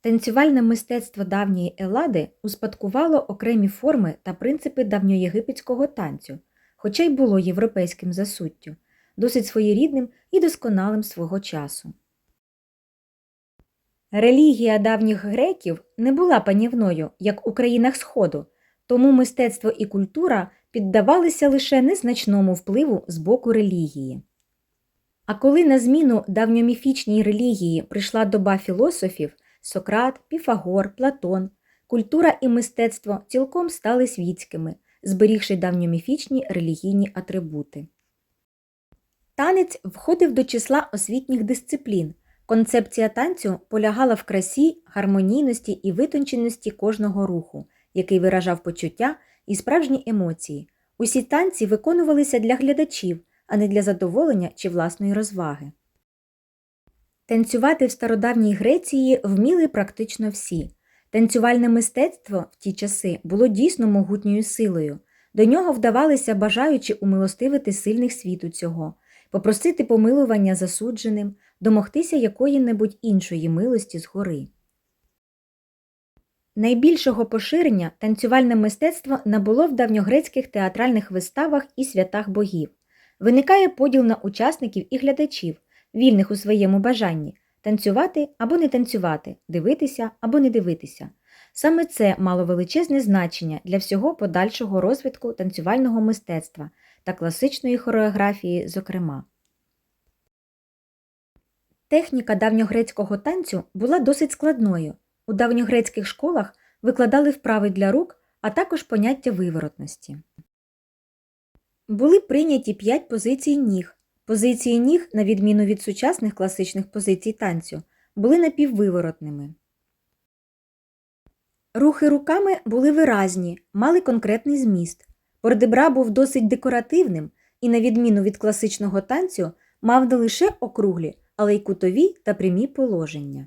Танцювальне мистецтво давньої Елади успадкувало окремі форми та принципи давньоєгипетського танцю, хоча й було європейським за суттю, досить своєрідним і досконалим свого часу. Релігія давніх греків не була панівною, як у країнах Сходу, тому мистецтво і культура піддавалися лише незначному впливу з боку релігії. А коли на зміну давньоміфічній релігії прийшла доба філософів Сократ, Піфагор, Платон, культура і мистецтво цілком стали світськими, зберігши давньоміфічні релігійні атрибути. Танець входив до числа освітніх дисциплін. Концепція танцю полягала в красі, гармонійності і витонченості кожного руху, який виражав почуття і справжні емоції. Усі танці виконувалися для глядачів, а не для задоволення чи власної розваги. Танцювати в стародавній Греції вміли практично всі. Танцювальне мистецтво в ті часи було дійсно могутньою силою. До нього вдавалися бажаючи умилостивити сильних світу цього, попросити помилування засудженим, домогтися якої-небудь іншої милості згори. Найбільшого поширення танцювальне мистецтво набуло в давньогрецьких театральних виставах і святах богів. Виникає поділ на учасників і глядачів, вільних у своєму бажанні танцювати або не танцювати, дивитися або не дивитися. Саме це мало величезне значення для всього подальшого розвитку танцювального мистецтва та класичної хореографії, зокрема. Техніка давньогрецького танцю була досить складною. У давньогрецьких школах викладали вправи для рук, а також поняття виворотності. Були прийняті п'ять позицій ніг. Позиції ніг, на відміну від сучасних класичних позицій танцю, були напіввиворотними. Рухи руками були виразні, мали конкретний зміст. Бордебра був досить декоративним і, на відміну від класичного танцю, мав не лише округлі, але й кутові та прямі положення.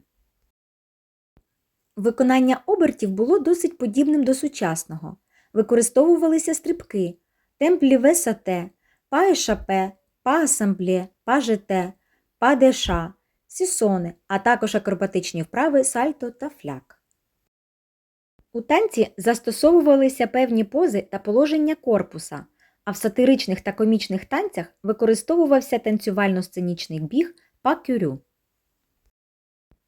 Виконання обертів було досить подібним до сучасного. Використовувалися стрибки, темп ліве сате, па ешапе, па асамбле, па жете, па деша, сісони, а також акробатичні вправи сальто та фляк. У танці застосовувалися певні пози та положення корпуса, а в сатиричних та комічних танцях використовувався танцювально-сценічний біг па кюрю.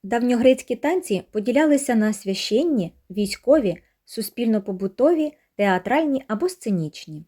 Давньогрецькі танці поділялися на священні, військові, суспільно-побутові, театральні або сценічні.